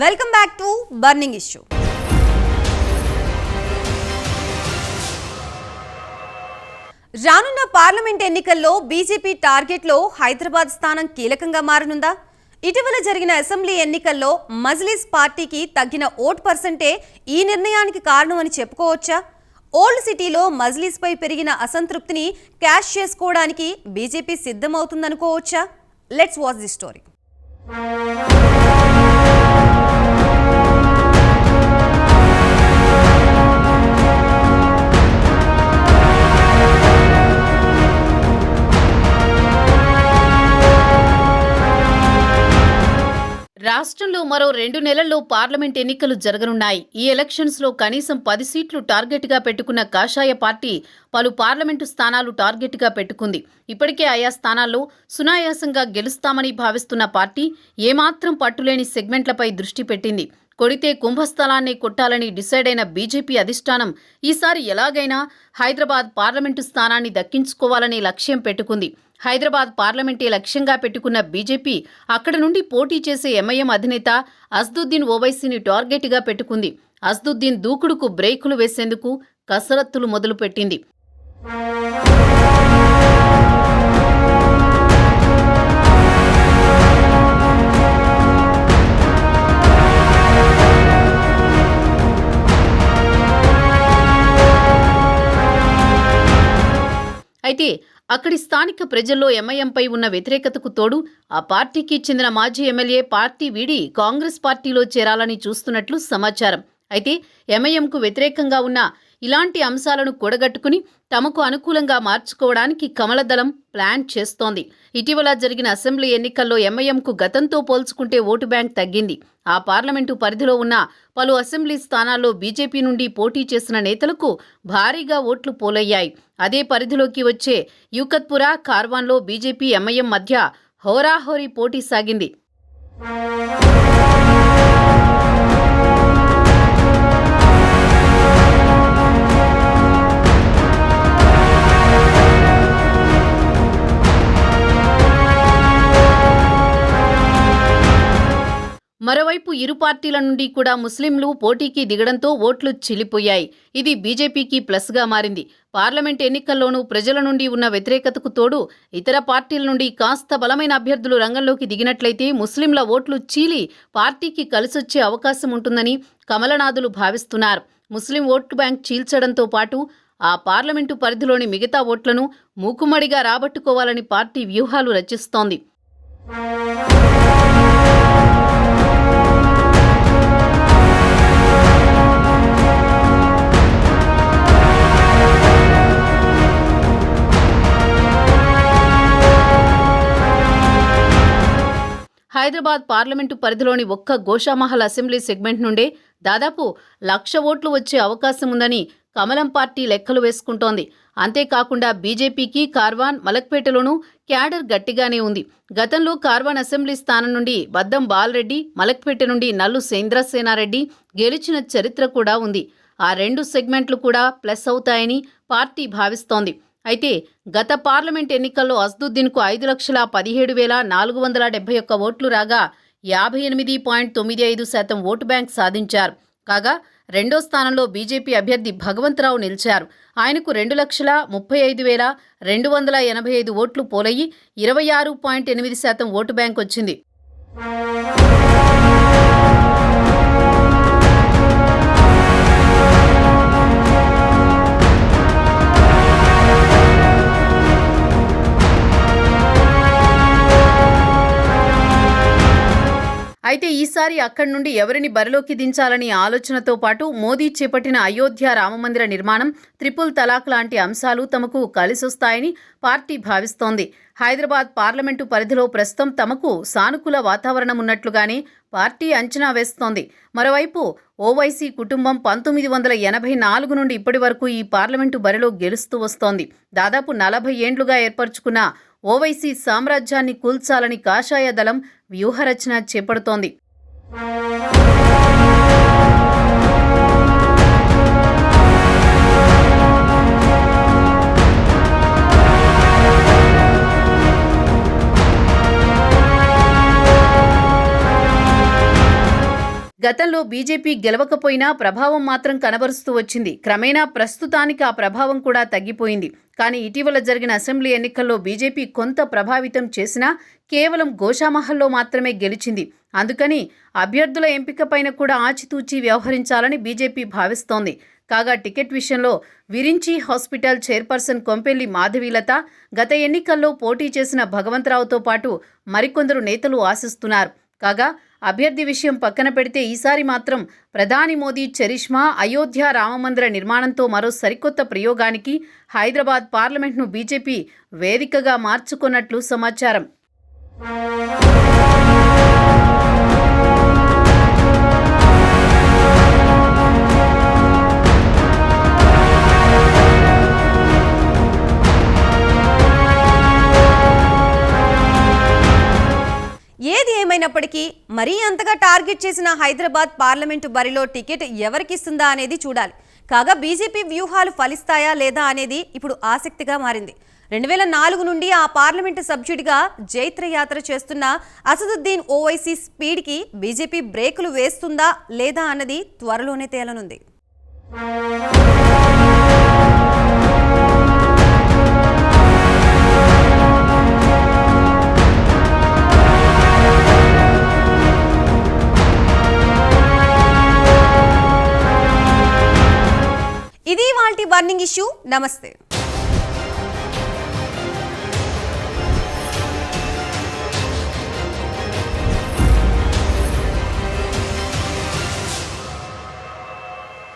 Welcome back to burning issue రానున్న parliament ఎన్నికల్లో BJP టార్గెట్లో హైదరాబాద్ స్థానం కీలకంగా మారనుందా? ఇటీవల జరిగిన అసెంబ్లీ ఎన్నికల్లో మజ్లిస్ పార్టీకి తగ్గిన ఓట్ పర్సెంటే ఈ నిర్ణయానికి కారణం అని చెప్పుకోవచ్చా? ఓల్డ్ సిటీలో మజ్లిస్పై పెరిగిన అసంతృప్తిని క్యాష్ చేసుకోవడానికి బీజేపీ సిద్ధమవుతుందనుకోవచ్చా? లెట్స్ వాచ్ ది స్టోరీ రాష్ట్రంలో మరో రెండు నెలల్లో పార్లమెంట్ ఎన్నికలు జరగనున్నాయి. ఈ ఎలక్షన్స్లో కనీసం పది సీట్లు టార్గెట్గా పెట్టుకున్న కాషాయ పార్టీ పలు పార్లమెంటు స్థానాలు టార్గెట్గా పెట్టుకుంది. ఇప్పటికే ఆయా స్థానాల్లో సునాయాసంగా గెలుస్తామని భావిస్తున్న పార్టీ ఏమాత్రం పట్టులేని సెగ్మెంట్లపై దృష్టి పెట్టింది. కొడితే కుంభస్థలాన్ని కొట్టాలని డిసైడ్ అయిన బీజేపీ అధిష్టానం ఈసారి ఎలాగైనా హైదరాబాద్ పార్లమెంటు స్థానాన్ని దక్కించుకోవాలనే లక్ష్యం పెట్టుకుంది. హైదరాబాద్ పార్లమెంటే లక్ష్యంగా పెట్టుకున్న బీజేపీ అక్కడ నుండి పోటీ చేసే ఎంఐఎం అధినేత అస్దుద్దీన్ ఓవైసీని టార్గెట్గా పెట్టుకుంది. అస్దుద్దీన్ దూకుడుకు బ్రేకులు వేసేందుకు కసరత్తులు మొదలుపెట్టింది. అయితే అక్కడి స్థానిక ప్రజల్లో ఎంఐఎంపై ఉన్న వ్యతిరేకతకు తోడు ఆ పార్టీకి చెందిన మాజీ ఎమ్మెల్యే పార్టీ వీడి కాంగ్రెస్ పార్టీలో చేరాలని చూస్తున్నట్లు సమాచారం. అయితే ఎంఐఎంకు వ్యతిరేకంగా ఉన్న ఇలాంటి అంశాలను కూడగట్టుకుని తమకు అనుకూలంగా మార్చుకోవడానికి కమలదళం ప్లాన్ చేస్తోంది. ఇటీవల జరిగిన అసెంబ్లీ ఎన్నికల్లో ఎంఐఎంకు గతంతో పోల్చుకుంటే ఓటు బ్యాంక్ తగ్గింది. ఆ పార్లమెంటు పరిధిలో ఉన్న పలు అసెంబ్లీ స్థానాల్లో బీజేపీ నుండి పోటీ చేసిన నేతలకు భారీగా ఓట్లు పోలయ్యాయి. అదే పరిధిలోకి వచ్చే యూకత్పుర కార్వాన్లో బీజేపీ ఎంఐఎం మధ్య హోరాహోరీ పోటీ సాగింది. మరోవైపు ఇరు పార్టీల నుండి కూడా ముస్లింలు పోటీకి దిగడంతో ఓట్లు చిలిపోయాయి. ఇది బీజేపీకి ప్లస్గా మారింది. పార్లమెంట్ ఎన్నికల్లోనూ ప్రజల నుండి ఉన్న వ్యతిరేకతకు తోడు ఇతర పార్టీల నుండి కాస్త బలమైన అభ్యర్థులు రంగంలోకి దిగినట్లయితే ముస్లింల ఓట్లు చీలి పార్టీకి కలిసొచ్చే అవకాశం ఉంటుందని కమలనాథులు భావిస్తున్నారు. ముస్లిం ఓటు బ్యాంక్ చీల్చడంతో పాటు ఆ పార్లమెంటు పరిధిలోని మిగతా ఓట్లను మూకుమ్మడిగా రాబట్టుకోవాలని పార్టీ వ్యూహాలు రచిస్తోంది. హైదరాబాద్ పార్లమెంటు పరిధిలోని ఒక్క గోషామహల్ అసెంబ్లీ సెగ్మెంట్ నుండే దాదాపు లక్ష ఓట్లు వచ్చే అవకాశం ఉందని కమలం పార్టీ లెక్కలు వేసుకుంటోంది. అంతేకాకుండా బీజేపీకి కార్వాన్ మలక్పేటలోనూ క్యాడర్ గట్టిగానే ఉంది. గతంలో కార్వాన్ అసెంబ్లీ స్థానం నుండి బద్దం బాలరెడ్డి మలక్పేట నుండి నల్లు సేంద్రసేనారెడ్డి గెలిచిన చరిత్ర కూడా ఉంది. ఆ రెండు సెగ్మెంట్లు కూడా ప్లస్ అవుతాయని పార్టీ భావిస్తోంది. అయితే గత పార్లమెంట్ ఎన్నికల్లో అస్దుద్దీన్కు ఐదు లక్షల పదిహేడు వేల నాలుగు వందల డెబ్బై ఒక్క ఓట్లు రాగా యాభై ఎనిమిది పాయింట్ తొమ్మిది ఐదు శాతం ఓటు బ్యాంక్ సాధించారు. కాగా రెండో స్థానంలో బీజేపీ అభ్యర్థి భగవంతరావు నిలిచారు. ఆయనకు రెండు లక్షల ముప్పై ఐదు వేల రెండు వందల ఎనభై ఐదు ఓట్లు పోలయ్యి ఇరవై ఆరు పాయింట్ ఎనిమిది శాతం ఓటు బ్యాంక్ వచ్చింది. అయితే ఈసారి అక్కడి నుండి ఎవరిని బరిలోకి దించాలని ఆలోచనతో పాటు మోదీ చేపట్టిన అయోధ్య రామమందిర నిర్మాణం త్రిపుల్ తలాక్ లాంటి అంశాలు తమకు కలిసొస్తాయని పార్టీ భావిస్తోంది. హైదరాబాద్ పార్లమెంటు పరిధిలో ప్రస్తుతం తమకు సానుకూల వాతావరణం ఉన్నట్లుగానే పార్టీ అంచనా వేస్తోంది. మరోవైపు ఓవైసీ కుటుంబం పంతొమ్మిది వందల ఎనభై నాలుగు నుండి ఇప్పటి వరకు ఈ పార్లమెంటు బరిలో గెలుస్తూ వస్తోంది. దాదాపు నలభై ఏండ్లుగా ఏర్పరచుకున్న ఓవైసీ సామ్రాజ్యాన్ని కూల్చాలని కాషాయ దళం వ్యూహరచన చేపడుతోంది. గతంలో బీజేపీ గెలవకపోయినా ప్రభావం మాత్రం కనబరుస్తూ వచ్చింది. క్రమేణా ప్రస్తుతానికి ఆ ప్రభావం కూడా తగ్గిపోయింది. కానీ ఇటీవల జరిగిన అసెంబ్లీ ఎన్నికల్లో బీజేపీ కొంత ప్రభావితం చేసినా కేవలం గోషామహల్లో మాత్రమే గెలిచింది. అందుకని అభ్యర్థుల ఎంపికపైన కూడా ఆచితూచి వ్యవహరించాలని బీజేపీ భావిస్తోంది. కాగా టికెట్ విషయంలో విరించి హాస్పిటల్ చైర్పర్సన్ కొంపెల్లి మాధవీలత గత ఎన్నికల్లో పోటీ చేసిన భగవంతరావుతో పాటు మరికొందరు నేతలు ఆశిస్తున్నారు. కాగా అభ్యర్థి విషయం పక్కన పెడితే ఈసారి మాత్రం ప్రధాని మోదీ చరిష్మా అయోధ్య రామమందిర నిర్మాణంతో మరో సరికొత్త ప్రయోగానికి హైదరాబాద్ పార్లమెంట్ను బీజేపీ వేదికగా మార్చుకున్నట్లు సమాచారం. అయినప్పటికీ మరీ అంతగా టార్గెట్ చేసిన హైదరాబాద్ పార్లమెంటు బరిలో టికెట్ ఎవరికిస్తుందా అనేది చూడాలి. కాగా బీజేపీ వ్యూహాలు ఫలిస్తాయా లేదా అనేది ఇప్పుడు ఆసక్తిగా మారింది. రెండు వేల నాలుగు నుండి ఆ పార్లమెంటు సభ్యుడిగా జైత్రయాత్ర చేస్తున్న అసదుద్దీన్ ఓవైసీ స్పీడ్కి బీజేపీ బ్రేకులు వేస్తుందా లేదా అన్నది త్వరలోనే తేలనుంది. Morning issue. నమస్తే.